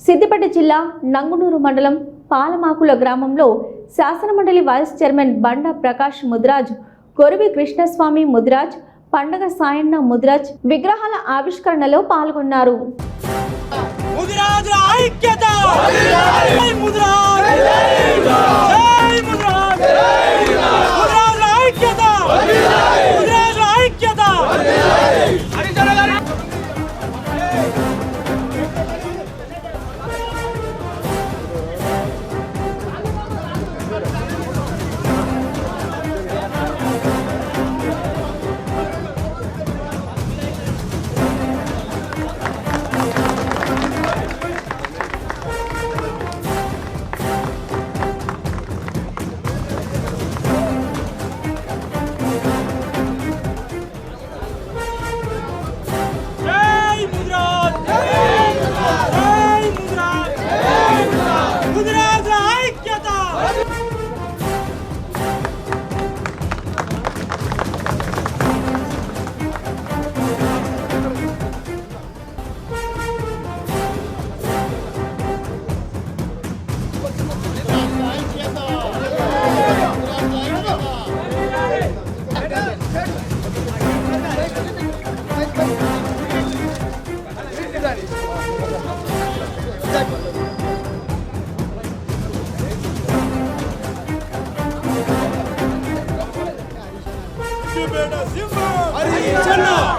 సిద్దిపేట జిల్లా నంగునూరు మండలం పాలమాకుల గ్రామంలో శాసనమండలి వైస్ చైర్మన్ బండా ప్రకాష్ ముద్రాజ్ కొరివి కృష్ణస్వామి ముద్రాజ్ పండగ సాయన్న ముద్రాజ్ విగ్రహాల ఆవిష్కరణలో పాల్గొన్నారు. ముద్రాజ్ ఐక్యత!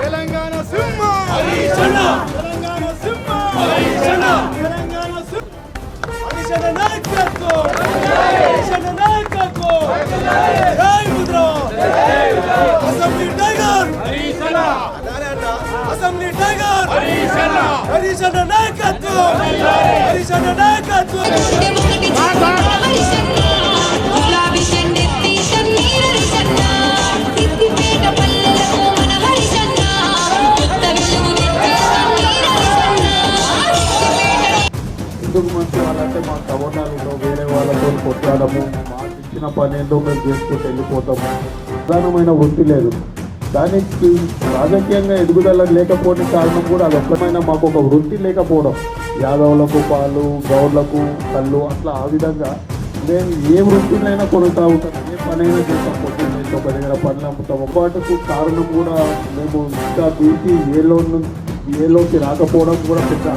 తెలంగాణ సింహం. Telangana assembly tiger! Assembly tiger! హరిజన నాయకత్వం! హరిజన నాయకత్వం! ఎందుకు మంచి వాళ్ళంటే మా సవటాలలో వేరే వాళ్ళతో కొట్లాడము. ఇచ్చిన పని ఏంటో మేము చేసుకుంటూ వెళ్ళిపోతాము ప్రధానమైన వృత్తి లేదు దానికి రాజకీయంగా ఎదుగుదల లేకపోవడం కారణం కూడా అదొక్కమైన మాకు ఒక వృత్తి లేకపోవడం యాదవులకు పాలు గౌడ్లకు కళ్ళు అట్లా ఆ విధంగా మేము ఏ వృత్తినైనా కొనసాగుతాం ఏ పనైనా చేస్తాం పొద్దున్న ఒక దగ్గర పనులు అమ్ముతాం ఒకటికు కారణం కూడా మేము ఇంకా బీసీ ఏలో ఏలోకి రాకపోవడం కూడా పెద్ద